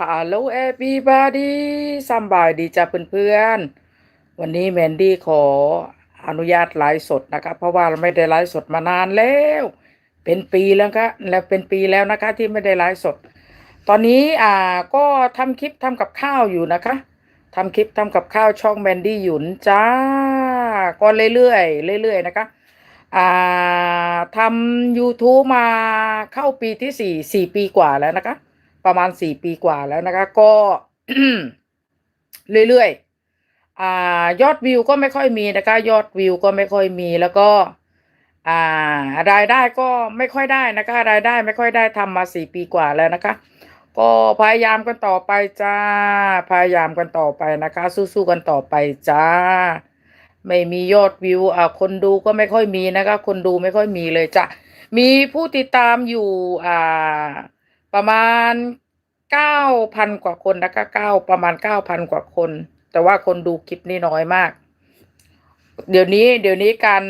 ฮัลโหล everybody สำบายดีจ้ะเพื่อนๆ วันนี้แมนดี้ขออนุญาตไลฟ์สดนะคะเพราะว่าเราไม่ได้ไลฟ์สดมานานแล้ว เป็นปีแล้วคะแล้วเป็นปีแล้วนะคะที่ไม่ได้ไลฟ์สด ตอนนี้อ่าก็ทำคลิปทำกับข้าวอยู่นะคะทำคลิปทำกับข้าวช่องแมนดี้หยุนจ้าก็เรื่อยๆเรื่อยๆนะคะอ่าทำ YouTube มาเข้าปีที่สี่สี่ปีกว่าแล้วนะคะ ประมาณสี่ปีกว่าแล้วนะคะ ก็เรื่อยๆอ่ายอดวิวก็ไม่ค่อยมีนะคะ ยอดวิวก็ไม่ค่อยมีแล้วก็ อ่ารายได้ก็ไม่ค่อยได้นะคะ รายได้ไม่ค่อยได้ทำมาสี่ปีกว่าแล้วนะคะ ก็พยายามกันต่อไปจ้า พยายามกันต่อไปนะคะ สู้ๆกันต่อไปจ้า ไม่มียอดวิวอ่าคนดูก็ไม่ค่อยมีนะคะ คนดูไม่ค่อยมีเลยจ้ะมีผู้ติดตามอยู่อ่า ประมาณเก้าพันกว่าคนนะคะเก้าประมาณเก้าพันกว่าคน แต่ว่าคนดูคลิปนี่น้อยมาก เดี๋ยวนี้เดี๋ยวนี้การ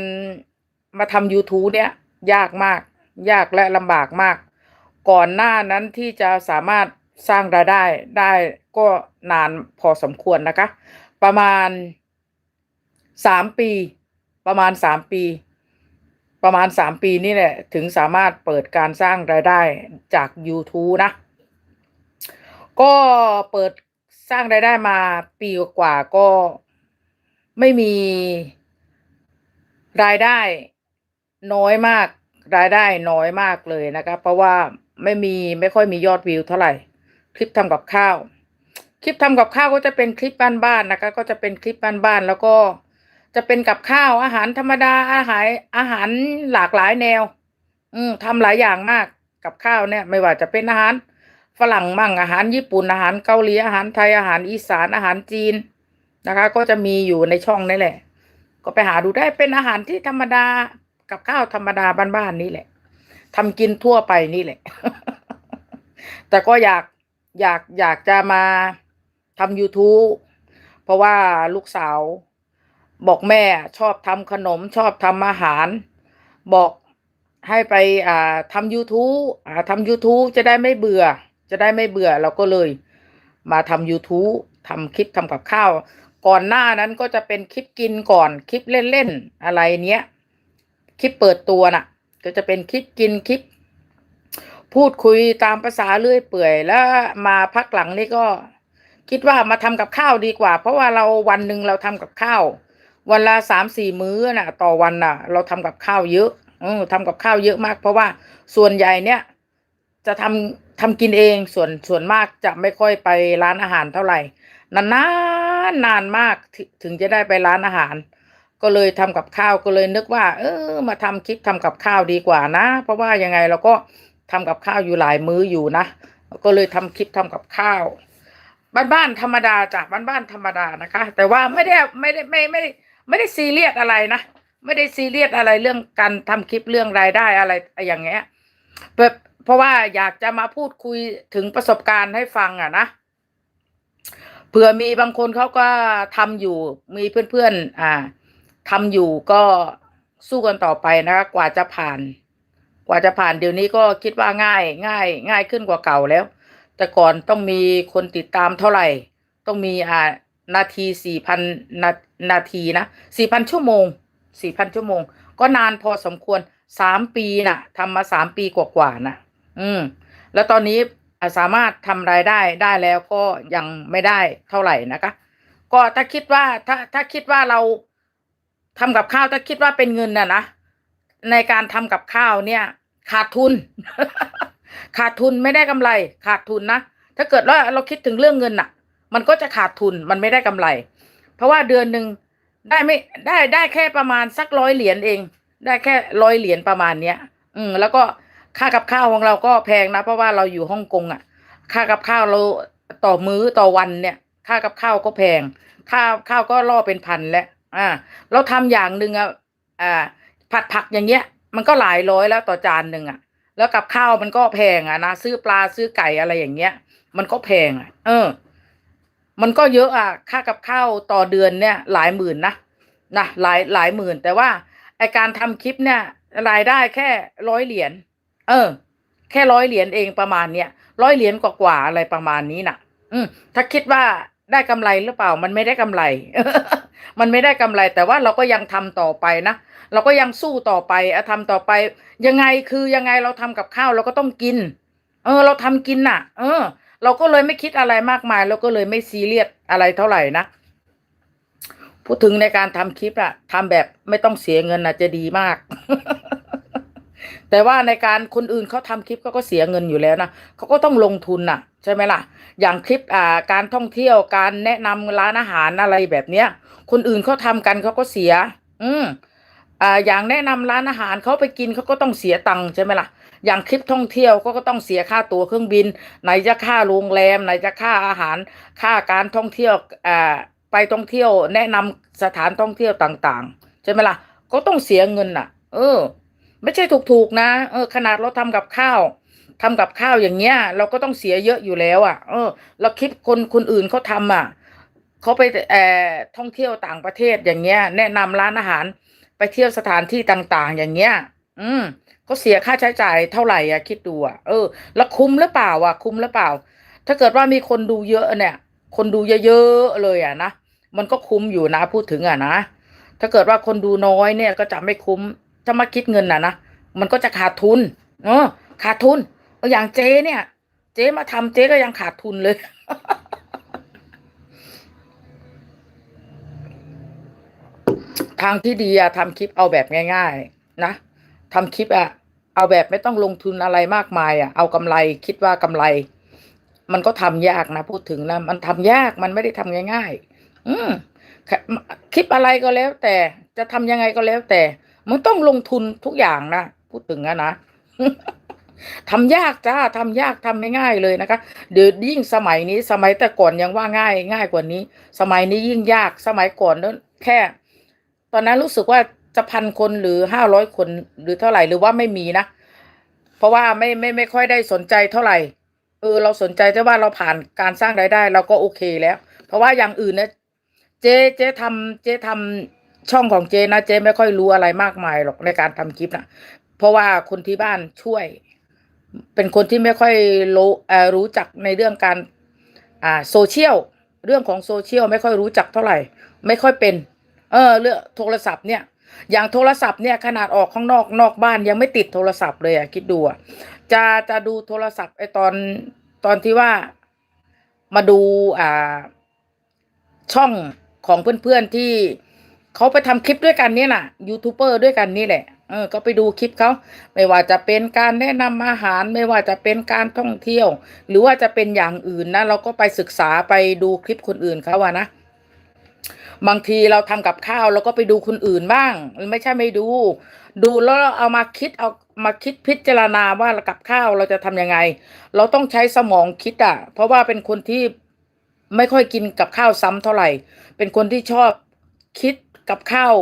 มาทำ YouTube เนี่ย ยากมาก ยากและลำบากมาก ก่อนหน้านั้นที่จะสามารถสร้างรายได้ได้ก็นานพอสมควรนะคะ ประมาณสามปี ประมาณสามปี ประมาณสามปีนี่แหละ ถึงสามารถเปิดการสร้างรายได้จาก YouTube นะ ก็เปิดสร้างรายได้มาปีกว่าก็ไม่มีรายได้น้อยมาก รายได้น้อยมากเลยนะคะเพราะว่าไม่มีไม่ค่อยมียอดวิวเท่าไหร่ คลิปทำกับข้าว คลิปทำกับข้าวก็จะเป็นคลิปบ้านๆนะคะ ก็จะเป็นคลิปบ้านๆแล้วก็ จะเป็นกับข้าวอาหารธรรมดาอาหารอาหารหลากหลายแนว อืมทำหลายอย่างมากกับข้าวเนี่ย ไม่ว่าจะเป็นอาหารฝรั่งมั่งอาหารญี่ปุ่นอาหารเกาหลีอาหารไทยอาหารอีสานอาหารจีนนะคะ ก็จะมีอยู่ในช่องนี่แหละ ก็ไปหาดูได้เป็นอาหารที่ธรรมดากับข้าวธรรมดาบ้านๆนี่แหละทำกินทั่วไปนี่แหละ แต่ก็อยากอยากอยากจะมาทำ YouTube เพราะว่าลูกสาว บอกแม่ชอบทำขนมชอบทำอาหาร บอกให้ไปอ่าทำ YouTube อ่าทำ YouTube จะได้ไม่เบื่อ จะได้ไม่เบื่อเราก็เลย มาทำ YouTube ทำคลิปทำกับข้าว ก่อนหน้านั้นก็จะเป็นคลิปกินก่อนคลิปเล่นๆอะไรเนี้ยคลิปเปิดตัวน่ะ ก็จะเป็นคลิปกินคลิป พูดคุยตามภาษาเลื่อยเปื่อยแล้วมาพักหลังนี่ก็ คิดว่ามาทำกับข้าวดีกว่า เพราะว่าเราวันหนึ่งเราทำกับข้าว วันละสามสี่มื้อน่ะ ต่อวันน่ะ เราทำกับข้าวเยอะออทำกับข้าวเยอะมาก เพราะว่าส่วนใหญ่เนี่ย จะทำทำกินเองส่วนส่วนมากจะไม่ค่อยไปร้านอาหารเท่าไหร่ นานนนานมากถถึงจะได้ไปร้านอาหาร ก็เลยทำกับข้าวก็เลยนึกว่า เออ มาทำคลิปทำกับข้าวดีกว่านะ เพราะว่ายังไงเราก็ทำกับข้าวอยู่หลายมื้ออยู่นะก็เลยทำคลิปทำกับข้าว บ้านๆธรรมดาจากบ้านๆธรรมดานะคะ แต่ว่าไม่ได้ไม่ได้ไม่ไม่ได้ ไม่ได้ซีเรียสอะไรนะ ไม่ได้ซีเรียสอะไรเรื่องการทำคลิปเรื่องรายได้อะไรอย่างเงี้ยแบบเพราะว่าอยากจะมาพูดคุยถึงประสบการณ์ให้ฟังอะนะเผื่อมีบางคนเขาก็ทำอยู่มีเพื่อนๆอ่าทำอยู่ก็สู้กันต่อไปนะคะกว่าจะผ่าน กว่าจะผ่านเดี๋ยวนี้ก็คิดว่าง่าย ง่าย ง่ายขึ้นกว่าเก่าแล้ว แต่ก่อนต้องมีคนติดตามเท่าไหร่ ต้องมีอ่า นาทีสี่พันนานาทีนะสี่พันชั่วโมงสี่พันชั่วโมง ก็นานพอสมควรสามปีน่ะทำมาสามปีกว่าๆนะอืม แล้วตอนนี้สามารถทำรายได้ได้แล้วก็ยังไม่ได้เท่าไหร่นะคะ ก็ถ้าคิดว่าถ้าถ้าคิดว่าเราทำกับข้าวถ้าคิดว่าเป็นเงินน่ะนะในการทำกับข้าวเนี่ย ขาดทุน ขาดทุนไม่ได้กำไร ขาดทุนนะถ้าเกิดว่าเราคิดถึงเรื่องเงินน่ะ มันก็จะขาดทุนมันไม่ได้กำไร เพราะว่าเดือนหนึ่งได้ไม่ได้ได้แค่ประมาณสักร้อยเหรียญเอง ได้แค่ร้อยเหรียญประมาณเนี้ย อืม แล้วก็ค่ากับข้าวของเราก็แพงนะ เพราะว่าเราอยู่ฮ่องกงอะ ค่ากับข้าวเราต่อมื้อต่อวันเนี่ย ค่ากับข้าวก็แพง ค่าข้าวก็ล่อเป็นพันแล้วอ่า เราทำอย่างหนึ่งอะอ่า ผัดผักอย่างเงี้ย มันก็หลายร้อยแล้วต่อจานหนึ่งอะ แล้วกับข้าวมันก็แพงอะนะซื้อปลาซื้อไก่อะไรอย่างเงี้ย มันก็แพงอะ เออ มันก็เยอะอะค่ากับข้าวต่อเดือนเนี่ย หลายหมื่นนะนะหลายหลายหมื่น แต่ว่าไอการทำคลิปเนี่ย รายได้แค่ร้อยเหรียญเออ แค่ร้อยเหรียญเองประมาณเนี้ยร้อยเหรียญกว่าๆอะไรประมาณนี้น่ะ อืมถ้าคิดว่าได้กำไรหรือเปล่า มันไม่ได้กำไร มันไม่ได้กำไร แต่ว่าเราก็ยังทำต่อไปนะ เราก็ยังสู้ต่อไปอะทำต่อไป ยังไงคือยังไงเราทำกับข้าวเราก็ต้องกิน เออ เราทำกินน่ะ เออ เราก็เลยไม่คิดอะไรมากมาย เราก็เลยไม่ซีเรียสอะไรเท่าไหร่นะพูดถึงในการทำคลิปอะทำแบบไม่ต้องเสียเงินน่ะจะดีมาก แต่ว่าในการคนอื่นเขาทำคลิปเขาก็เสียเงินอยู่แล้วนะเขาก็ต้องลงทุนน่ะใช่ไหมล่ะ อย่างคลิปอ่าการท่องเที่ยวการแนะนำร้านอาหารอะไรแบบเนี้ย คนอื่นเขาทำกันเขาก็เสีย อืมอ่าอย่างแนะนำร้านอาหารเขาไปกินเขาก็ต้องเสียตังค์ใช่ไหมล่ะ อย่างคลิปท่องเที่ยวก็ก็ต้องเสียค่าตั๋วเครื่องบิน ไหนจะค่าโรงแรม ไหนจะค่าอาหาร ค่าการท่องเที่ยวอ่าไปท่องเที่ยว แนะนำสถานท่องเที่ยวต่างๆใช่ไหมล่ะก็ต้องเสียเงินน่ะ เออ ไม่ใช่ถูกๆนะเออขนาดเราทำกับข้าวทำกับข้าวอย่างเงี้ย เราก็ต้องเสียเยอะอยู่แล้วอะ เออเราคลิปคนคนอื่นเขาทำอะเขาไปเอ่อท่องเที่ยวต่างประเทศอย่างเงี้ย แนะนำร้านอาหาร ไปเที่ยวสถานที่ต่าง ๆ อย่างเงี้ย อืม เขาเสียค่าใช้จ่ายเท่าไหร่อะคิดดูอะเออแล้วคุ้มหรือเปล่าอะคุ้มหรือเปล่า ถ้าเกิดว่ามีคนดูเยอะเนี่ย คนดูเยอะๆเลยอะนะมันก็คุ้มอยู่นะพูดถึงอะนะถ้าเกิดว่าคนดูน้อยเนี่ยก็จะไม่คุ้มถ้ามาคิดเงินน่ะนะมันก็จะขาดทุน เออ ขาดทุนอาอย่างเจ๊เนี่ย เจ๊มาทำเจ๊ก็ยังขาดทุนเลยทางที่ดีอะทำคลิปเอาแบบง่าย ๆ นะ ทำคลิปอะเอาแบบไม่ต้องลงทุนอะไรมากมายอะเอากำไรคิดว่ากำไร มันก็ทำยากนะพูดถึงนะมันทำยากมันไม่ได้ทำง่าย ๆ อืมคลิปอะไรก็แล้ว แต่จะทำยังไงก็แล้ว แต่ มันต้องลงทุนทุกอย่างนะพูดถึงอะนะทำยากจ้าทำยากทำไม่ง่ายเลยนะคะ เดี๋ยวยิ่งสมัยนี้สมัยแต่ก่อนยังว่าง่ายง่ายกว่านี้ สมัยนี้ยิ่งยากสมัยก่อนนั้นแค่ ตอนนั้นรู้สึกว่า จะพันคนหรือห้าร้อยคนหรือเท่าไหร่หรือว่าไม่มีนะ เพราะว่าไม่ไม่ไม่ค่อยได้สนใจเท่าไหร่เออเราสนใจแต่ว่าเราผ่านการสร้างรายได้ เราก็โอเคแล้ว เพราะว่าอย่างอื่นนะเจ๊เจ๊ทำเจ๊ทำช่องของเจ๊นะเจ๊ไม่ค่อยรู้อะไรมากมายหรอกในการทำคลิปนะเพราะว่าคนที่บ้านช่วย เป็นคนที่ไม่ค่อยรู้รู้จักในเรื่องการอ่าโซเชียลเรื่องของโซเชียลไม่ค่อยรู้จักเท่าไหร่ ไม่ค่อยเป็น เออเรื่องโทรศัพท์เนี่ย อย่างโทรศัพท์เนี่ยขนาดออกข้างนอกนอกบ้านยังไม่ติดโทรศัพท์เลยอะคิดดูอะจะจะดูโทรศัพท์ไอตอนตอนที่ว่ามาดูอ่า ช่องของเพื่อนๆที่เขาไปทำคลิปด้วยกันเนี่ยน่ะยูทูบเบอร์ด้วยกันนี่แหละเออก็ไปดูคลิปเขาไม่ว่าจะเป็นการแนะนำอาหารไม่ว่าจะเป็นการท่องเที่ยว หรือว่าจะเป็นอย่างอื่นนะเราก็ไปศึกษาไปดูคลิปคนอื่นเขาอะนะ บางทีเราทำกับข้าวเราก็ไปดูคนอื่นบ้าง ไม่ใช่ไม่ดู ดูแล้วเราเอามาคิดเอามาคิดพิจารณาว่ากับข้าวเราจะทำยังไง เราต้องใช้สมองคิดอะเพราะว่าเป็นคนที่ไม่ค่อยกินกับข้าวซ้ำเท่าไหร่ เป็นคนที่ชอบคิดกับข้าว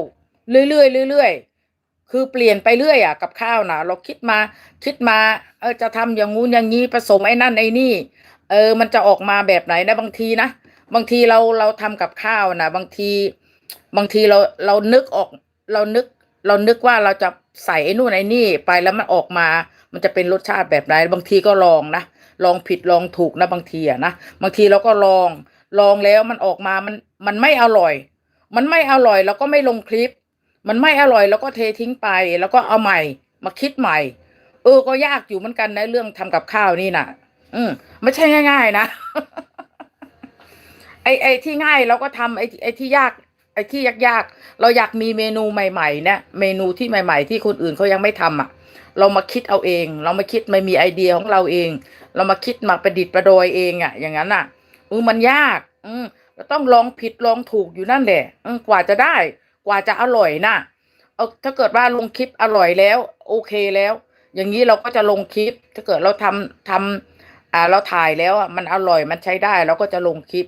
เรื่อยๆเรื่อยๆคือเปลี่ยนไปเรื่อยอะกับข้าวนะเราคิดมาคิดมาเออจะทำอย่างงู้นอย่างนี้ผสมไอ้นั่นไอ้นี่ เออมันจะออกมาแบบไหนนะบางทีนะ บางทีเราเราทำกับข้าวนะบางทีบางทีเราเรานึกออก เรานึก เรานึกว่าเราจะใส่ไอ้นู่นไอ้นี่ไปแล้วมันออกมา มันจะเป็นรสชาติแบบไหนบางทีก็ลองนะลองผิดลองถูกนะบางทีอะนะบางทีเราก็ลองลองแล้วมันออกมามันมันไม่อร่อย มันไม่อร่อยเราก็ไม่ลงคลิป มันไม่อร่อยเราก็เททิ้งไป แล้วก็เอาใหม่ มาคิดใหม่ เออก็ยากอยู่เหมือนกันในะเรื่องทำกับข้าวนี่น่ะ อืมไม่ใช่ง่าย ๆ นะ ไอ้ไอ้ที่ง่ายเราก็ทำไอ้ไอ้ที่ยาก ไอ้ที่ยากๆเราอยากมีเมนูใหม่ๆเนี่ยเมนูที่ใหม่ ๆ ที่คนอื่นเขายังไม่ทำอะ เรามาคิดเอาเอง เรามาคิดไม่มีไอเดียของเราเอง เรามาคิดมาประดิษฐ์ประดอยเองอะ อย่างนั้นอะเออมันยาก อืมเราต้องลองผิดลองถูกอยู่นั่นแหละอืมกว่าจะได้ กว่าจะอร่อยนะเอาถ้าเกิดว่าลงคลิปอร่อยแล้ว โอเคแล้ว อย่างนี้เราก็จะลงคลิป ถ้าเกิดเราทำทำอ่าเราถ่ายแล้วอะมันอร่อยมันใช้ได้เราก็จะลงคลิป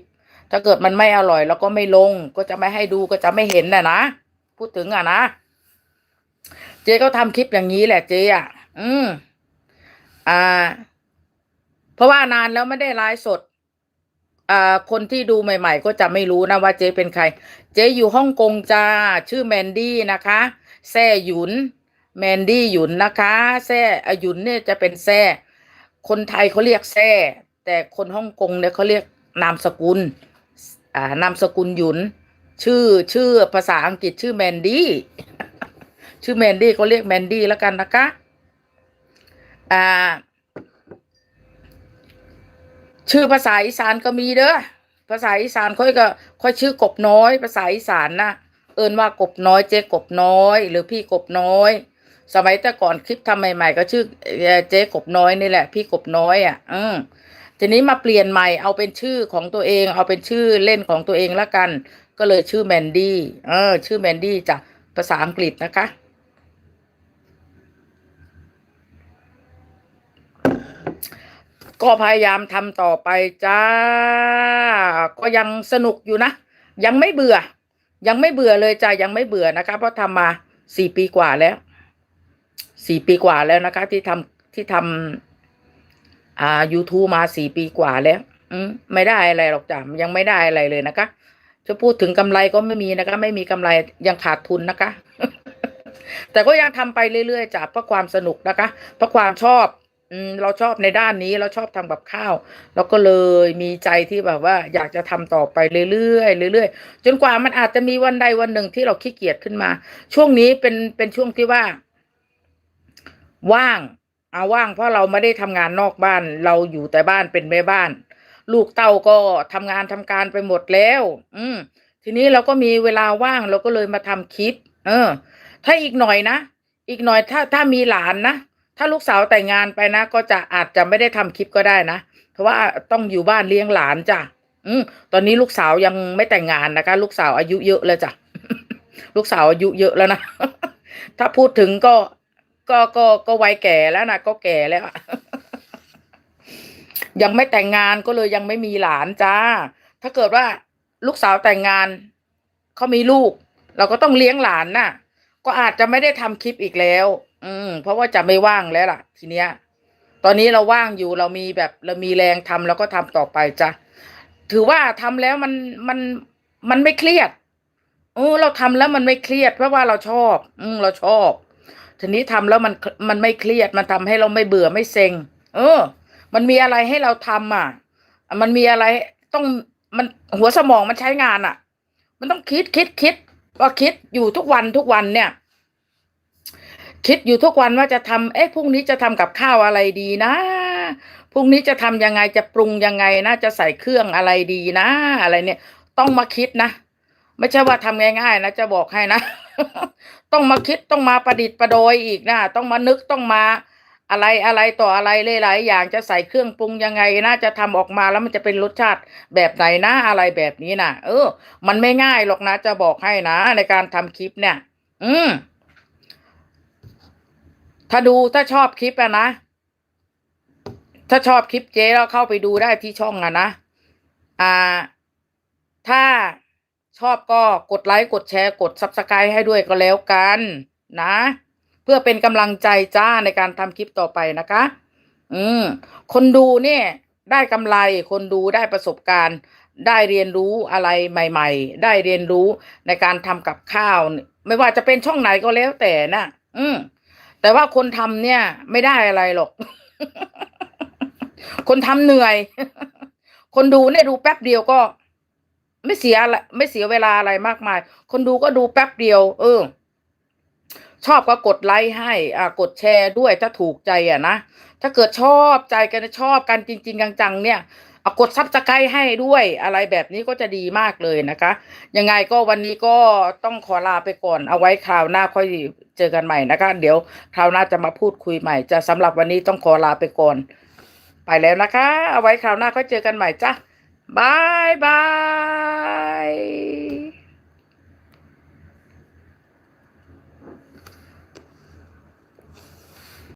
ถ้าเกิดมันไม่อร่อยเราก็ไม่ลง ก็จะไม่ให้ดูก็จะไม่เห็นน่ะนะพูดถึงอะนะเจ๊ก็ทำคลิปอย่างนี้แหละเจ๊อะ อืม อ่า เพราะว่านานแล้วไม่ได้ไลฟ์สด อ่า คนที่ดูใหม่ ๆ ก็จะไม่รู้นะว่าเจ๊เป็นใคร เจ๊อยู่ฮ่องกงจ้า ชื่อแมนดี้นะคะแซ่หยุน แมนดี้หยุนนะคะแซ่หยุนเนี่ยจะเป็นแซ่คนไทยเขาเรียกแซ่แต่คนฮ่องกงเนี่ยเขาเรียกนามสกุล อ่านามสกุลหยุน ชื่อชื่อภาษาอังกฤษชื่อแมนดี้ชื่อแมนดี้เขาเรียกแมนดี้แล้วกันนะคะอ่าชื่อภาษาอีสานก็มีเด้อภาษาอีสานค่อยก็ค่อยชื่อกบน้อย ภาษาอีสานนะเอินว่ากบน้อยเจ๊กบน้อย หรือพี่กบน้อย สมัยแต่ก่อนคลิปทำใหม่ ๆ ก็ชื่อเอ่อเจ๊กบน้อยนี่แหละ พี่กบน้อยอะ อืม ทีนี้มาเปลี่ยนใหม่เอาเป็นชื่อของตัวเอง เอาเป็นชื่อเล่นของตัวเองละกัน ก็เลยชื่อแมนดี้เออ ชื่อแมนดี้จากภาษาอังกฤษนะคะก็พยายามทำต่อไปจ้า ก็ยังสนุกอยู่นะ ยังไม่เบื่อ ยังไม่เบื่อเลยจ้ายังไม่เบื่อนะคะ เพราะทำมาสี่ปีกว่าแล้ว สี่ปีกว่าแล้วนะคะ ที่ทำที่ทำ อ่า YouTube มาสี่ปีกว่าแล้ว อืมไม่ได้อะไรหรอกจ้ะยังไม่ได้อะไรเลยนะคะ จะพูดถึงกำไรก็ไม่มีนะคะ ไม่มีกำไรยังขาดทุนนะคะ แต่ก็ยังทำไปเรื่อยๆจ้ะเพราะความสนุกนะคะ เพราะความชอบอืมเราชอบในด้านนี้เราชอบทำกับข้าวเราก็เลยมีใจที่แบบว่า อยากจะทำต่อไปเรื่อยๆเรื่อยๆจนกว่ามันอาจจะมีวันใดวันหนึ่งที่เราขี้เกียจขึ้นมา ช่วงนี้เป็นเป็นช่วงที่ว่า ว่าง อาว่างเพราะเราไม่ได้ทำงานนอกบ้าน เราอยู่แต่บ้านเป็นแม่บ้าน ลูกเต้าก็ทำงานทำการไปหมดแล้ว อืม ทีนี้เราก็มีเวลาว่างเราก็เลยมาทำคลิป เออ ถ้าอีกหน่อยนะอีกหน่อยถ้าถ้ามีหลานนะถ้าลูกสาวแต่งงานไปนะ ก็จะอาจจะไม่ได้ทำคลิปก็ได้นะเพราะว่าต้องอยู่บ้านเลี้ยงหลานจ้ะอืมตอนนี้ลูกสาวยังไม่แต่งงานนะคะ ลูกสาวอายุเยอะแล้วจ้ะลูกสาวอายุเยอะแล้วนะถ้าพูดถึงก็ ก็ก็ก็วัยแก่แล้วนะก็แก่แล้วอะยังไม่แต่งงานก็เลยยังไม่มีหลานจ้า ถ้าเกิดว่าลูกสาวแต่งงานเขามีลูก เราก็ต้องเลี้ยงหลานน่ะ ก็อาจจะไม่ได้ทำคลิปอีกแล้ว อืม เพราะว่าจะไม่ว่างแล้วล่ะ ทีเนี้ย ตอนนี้เราว่างอยู่เรามีแบบเรามีแรงทำเราก็ทำต่อไปจ้ะถือว่าทำแล้วมันมันมันไม่เครียดเออเราทำแล้วมันไม่เครียดเพราะว่าเราชอบ อืมเราชอบ ทีนี้ทำแล้วมันมันไม่เครียดมันทำให้เราไม่เบื่อไม่เซ็ง เออ มันมีอะไรให้เราทำอะ มันมีอะไรต้องมันหัวสมองมันใช้งานอะ มันต้องคิดคิดคิดว่าคิดอยู่ทุกวันทุกวันเนี่ย คิดอยู่ทุกวันว่าจะทำเอ๊ะพรุ่งนี้จะทำกับข้าวอะไรดีนะพรุ่งนี้จะทำยังไงจะปรุงยังไงนะจะใส่เครื่องอะไรดีนะ อะไรเนี่ย ต้องมาคิดนะ ไม่ใช่ว่าทำง่ายๆนะจะบอกให้นะ ต้องมาคิดต้องมาประดิษฐ์ประโดยอีกนะต้องมานึกต้องมาอะไรอะไรต่ออะไรหลายๆอย่างจะใส่เครื่องปรุงยังไงนะจะทำออกมาแล้วมันจะเป็นรสชาติแบบไหนนะอะไรแบบนี้นะเออ มันไม่ง่ายหรอกนะ จะบอกให้นะ ในการทำคลิปเนี่ย อืมถ้าดูถ้าชอบคลิปอะนะถ้าชอบคลิปเจ๊แล้วเข้าไปดูได้ที่ช่องอะนะอ่า ถ้า ชอบก็กดไลค์กดแชร์กด subscribe ให้ด้วยก็แล้วกันนะ เพื่อเป็นกำลังใจจ้าในการทำคลิปต่อไปนะคะ อืมคนดูเนี่ยได้กำไรคนดูได้ประสบการณ์ ได้เรียนรู้อะไรใหม่ ๆ ได้เรียนรู้ในการทำกับข้าว ไม่ว่าจะเป็นช่องไหนก็แล้วแต่นะอืมแต่ว่าคนทำเนี่ย ไม่ได้อะไรหรอก คนทำเหนื่อย คนดูเนี่ยดูแป๊บเดียวก็ ไม่เสียอะไรไม่เสียเวลาอะไรมากมาย คนดูก็ดูแป๊บเดียว เออ ชอบก็กดไลค์ให้ อ่ากดแชร์ด้วยถ้าถูกใจอะนะถ้าเกิดชอบใจกันชอบกันจริง ๆ จังๆเนี่ยเอากดซับสไครต์ให้ด้วยอะไรแบบนี้ก็จะดีมากเลยนะคะ ยังไงก็วันนี้ก็ต้องขอลาไปก่อนเอาไว้คราวหน้าค่อยเจอกันใหม่นะคะ เดี๋ยวคราวหน้าจะมาพูดคุยใหม่ จะสำหรับวันนี้ต้องขอลาไปก่อน ไปแล้วนะคะ เอาไว้คราวหน้าค่อยเจอกันใหม่จ้ะ บายบาย